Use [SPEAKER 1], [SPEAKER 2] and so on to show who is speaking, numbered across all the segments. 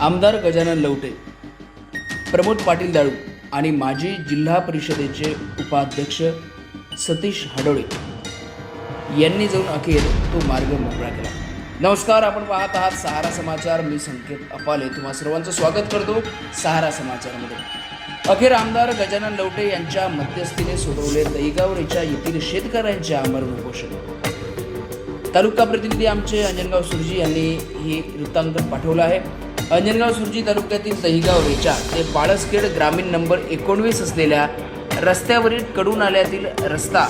[SPEAKER 1] आमदार गजानन लवटे प्रमोद पाटील दाळू आणि माजी जिल्हा परिषदेचे उपाध्यक्ष सतीश हडोळे यांनी जाऊन अखेर तो मार्ग मोकळा केला. नमस्कार आपण पाहत आहात सहारा समाचार. मी संकेत अपाले. तुम्हा सर्वांचं स्वागत करतो सहारा समाचारमध्ये. अखेर आमदार गजानन लवटे यांच्या मध्यस्थीने सोडवले दहीगावरेच्या येथील शेतकऱ्यांचे आमरण उपोषण. तालुका प्रतिनिधी आमचे अंजनगाव सुरजी यांनी हे वृत्तांकन पाठवलं आहे. अंजनगाव सुरजी तालुक्यातील दहिगाव रेचा ते पाळसखेड ग्रामीण नंबर एकोणवीस असलेल्या रस्त्यावरील कडू नाल्यातील रस्ता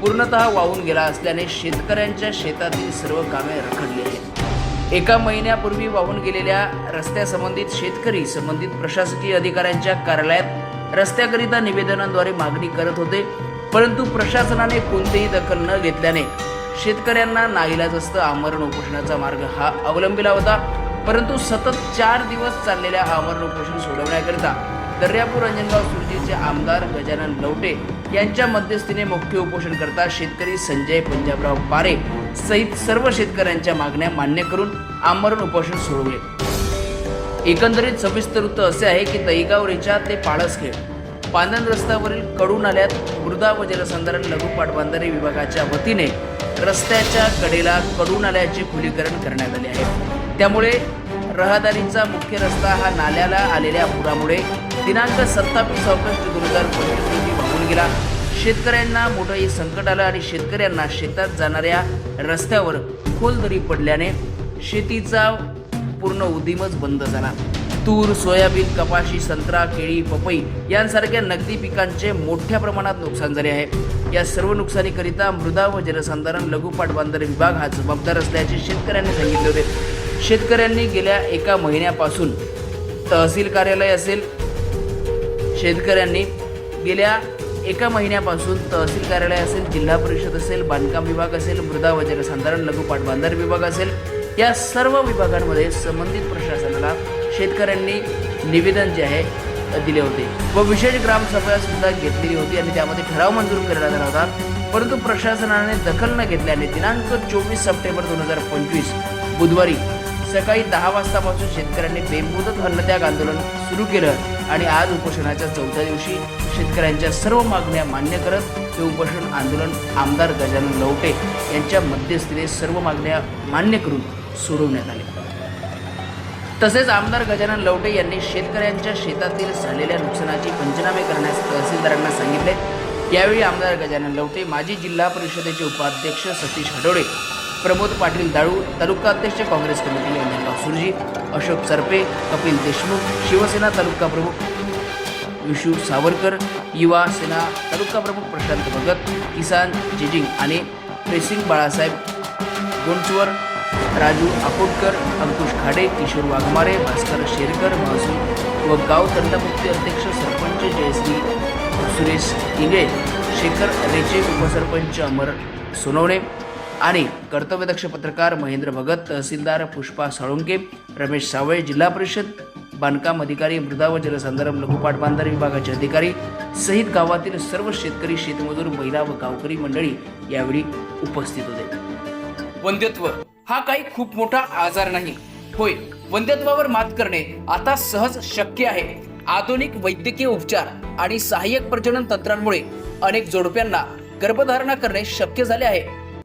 [SPEAKER 1] पूर्णतः वाहून गेला असल्याने शेतकऱ्यांच्या शेतातील सर्व कामे रखडली आहेत. एका महिन्यापूर्वी वाहून गेलेल्या रस्त्यासंबंधित शेतकरी संबंधित प्रशासकीय अधिकाऱ्यांच्या कार्यालयात रस्त्याकरिता निवेदनांद्वारे मागणी करत होते परंतु प्रशासनाने कोणतीही दखल न घेतल्याने शेतकऱ्यांना नाईलाजस्त आमरण उपोषणाचा मार्ग हा अवलंबिला होता. परंतु सतत चार दिवस चाललेल्या आमरण उपोषण सोडवण्याकरिता दर्यापूर रंजनगाव सुरजीचे आमदार गजानन लवटे यांच्या मध्यस्थीने मुख्य उपोषण करता शेतकरी संजय पंजाबराव पारे सहित सर्व शेतकऱ्यांच्या मागण्या मान्य करून आमरण उपोषण सोडवले. एकंदरीत सविस्तर वृत्त असे आहे की दहीगाव रेचा ते पाळसखेड पांदन रस्त्यावरील कडू नाल्यात मृदा व जलसंधारण लघु पाटबंधारे विभागाच्या वतीने रस्त्याच्या कडेला कडू नाल्याचे खुलीकरण करण्यात आले आहे. त्यामुळे रहदारीचा मुख्य रस्ता हा नाल्याला आलेल्या पुरामुळे दिनांक सत्तावीस ऑगस्ट दोन हजार पंचवीस रोजी वाहून गेला. शेतकऱ्यांना मोठंही संकट आलं आणि शेतकऱ्यांना शेतात जाणाऱ्या रस्त्यावर खोल दरी पडल्याने शेतीचा पूर्ण उदीमच बंद झाला. तूर सोयाबीन कपाशी संत्रा केळी पपई यांसारख्या नगदी पिकांचे मोठ्या प्रमाणात नुकसान झाले आहे. या सर्व नुकसानीकरिता मृदा व जलसंधारण लघुपाट बांधर विभाग हा जबाबदार असल्याचे शेतकऱ्यांनी सांगितले होते. शेतकऱ्यांनी गेल्या एका महिन्यापासून तहसील कार्यालय असेल शेतकऱ्यांनी गेल्या एका महिन्यापासून तहसील कार्यालय असेल जिल्हा परिषद असेल बांधकाम विभाग असेल मृदा व जलसंधारण लघु बांधार विभाग असेल या सर्व विभागांमध्ये संबंधित प्रशासनाला शेतकऱ्यांनी निवेदन जे आहे दिले होते. व विशेष ग्रामसभा सुद्धा घेतलेली होती आणि त्यामध्ये ठराव मंजूर करण्यात आला होता. परंतु प्रशासनाने दखल न घेतल्याने दिनांक चोवीस सप्टेंबर दोन हजार पंचवीस बुधवारी सकाळी दहा वाजतापासून शेतकऱ्यांनी बेमुदत अन्नत्याग आंदोलन सुरू केलं आणि आज उपोषणाच्या चौथ्या दिवशी शेतकऱ्यांच्या सर्व मागण्या मान्य करत हे उपोषण आंदोलन आमदार गजानन लवटे यांच्या मध्यस्थीने सर्व मागण्या मान्य करून सोडवण्यात आले. तसेच आमदार गजानन लवटे यांनी शेतकऱ्यांच्या शेतातील झालेल्या नुकसानाची पंचनामे करण्यास तहसीलदारांना सांगितले. यावेळी आमदार गजानन लवटे माजी जिल्हा परिषदेचे उपाध्यक्ष सतीश हडोळे प्रमोद पाटील दाळू तालुका अध्यक्ष काँग्रेस कमिटी अंजनगाव सुरजी अशोक सरपे कपिल देशमुख शिवसेना तालुका प्रमुख विशू सावरकर युवा सेना तालुका प्रमुख प्रशांत भगत किसान जेजिंग आणि प्रेसिंग बाळासाहेब गोंचवर राजू आकोटकर अंकुश खाडे किशोर वाघमारे भास्कर शेरकर महसूल व गाव तंटमुक्ती अध्यक्ष सरपंच जयश्री सुरेश इंगळे शेखर रेचे उपसरपंच अमर सोनवणे आणि कर्तव्यदक्ष पत्रकार महेंद्र भगत तहसीलदार पुष्पा साळुंके रमेश सावळे जिल्हा परिषद बांधकाम अधिकारी मृदा व जलसंधारण लघुपाट बांधार विभागाचे अधिकारी सहित गावातील सर्व शेतकरी शेतमजूर महिला व गावकरी मंडळी यावेळी उपस्थित होते. वंध्यत्व हा काही खूप मोठा आजार नाही. होय वंध्यत्वावर मात करणे आता सहज शक्य आहे. आधुनिक वैद्यकीय उपचार आणि सहाय्यक प्रजनन तंत्रांमुळे अनेक जोडप्यांना गर्भधारणा करणे शक्य झाले आहे.